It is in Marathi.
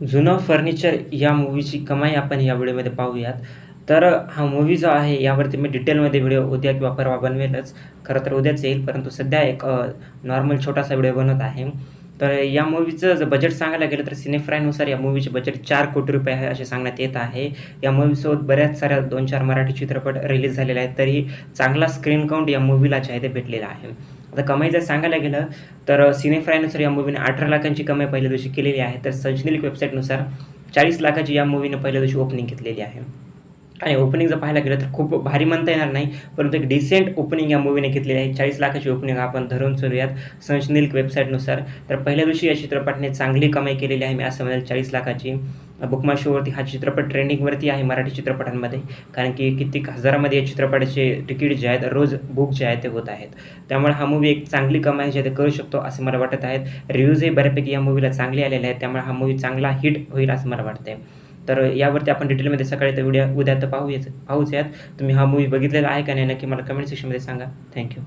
जुनं फर्निचर या मूव्हीची कमाई आपण या व्हिडिओमध्ये पाहूयात. तर हा मूव्ही जो आहे यावरती मी डिटेलमध्ये व्हिडिओ उद्या किंवा परवा बनवेलच. खरं तर उद्याच येईल परंतु सध्या एक नॉर्मल छोटासा व्हिडिओ बनवत आहे. तर या मूवीचं जर बजेट सांगायला गेलं तर सिनेफ्रायनुसार या मूवीचे बजेट चार कोटी रुपये आहे असे सांगण्यात येत आहे. या मूवीसोबत बऱ्याच साऱ्या दोन चार मराठी चित्रपट रिलीज झालेले आहेत तरी चांगला स्क्रीन काउंट या मूवीला जे आहे ते भेटलेला आहे. आता कमाई जर सांगायला गेलं तर सिनेफ्रायनुसार या मूवीने अठरा लाखांची कमाई पहिल्या दिवशी केलेली आहे तर संशनिलिक वेबसाईटनुसार चाळीस लाखाची या मूवीने पहिल्या दिवशी ओपनिंग घेतलेली आहे. आणि ओपनिंग जर पाहायला गेलं तर खूप भारी म्हणता येणार नाही परंतु एक डिसेंट ओपनिंग या मूवीने घेतलेली आहे. चाळीस लाखाची ओपनिंग आपण धरून चलूयात संशनिल्क वेबसाईटनुसार तर पहिल्या दिवशी या चित्रपटाने चांगली कमाई केलेली आहे. मी असं म्हणेल चाळीस लाखाची बुकमा शोवरती हा चित्रपट ट्रेंडिंगवरती आहे मराठी चित्रपटांमध्ये. कारण की कित्येक हजारामध्ये या चित्रपटाचे तिकीट जे आहेत रोज बुक जे आहेत ते होत आहेत. त्यामुळे हा मूवी एक चांगली कमाई जे ते करू शकतो असं मला वाटत आहेत. रिव्ह्यूजही बऱ्यापैकी या मूवीला चांगले आलेले आहेत. त्यामुळे हा मूवी चांगला हिट होईल असं मला वाटते तर यावरती आपण डिटेलमध्ये सकाळी तर उद्या उद्या तर पाहूयाच पाहूच यात. तुम्ही हा मूवी बघितलेला आहे का नाही नक्की मला कमेंट सेक्शनमध्ये सांगा. थँक्यू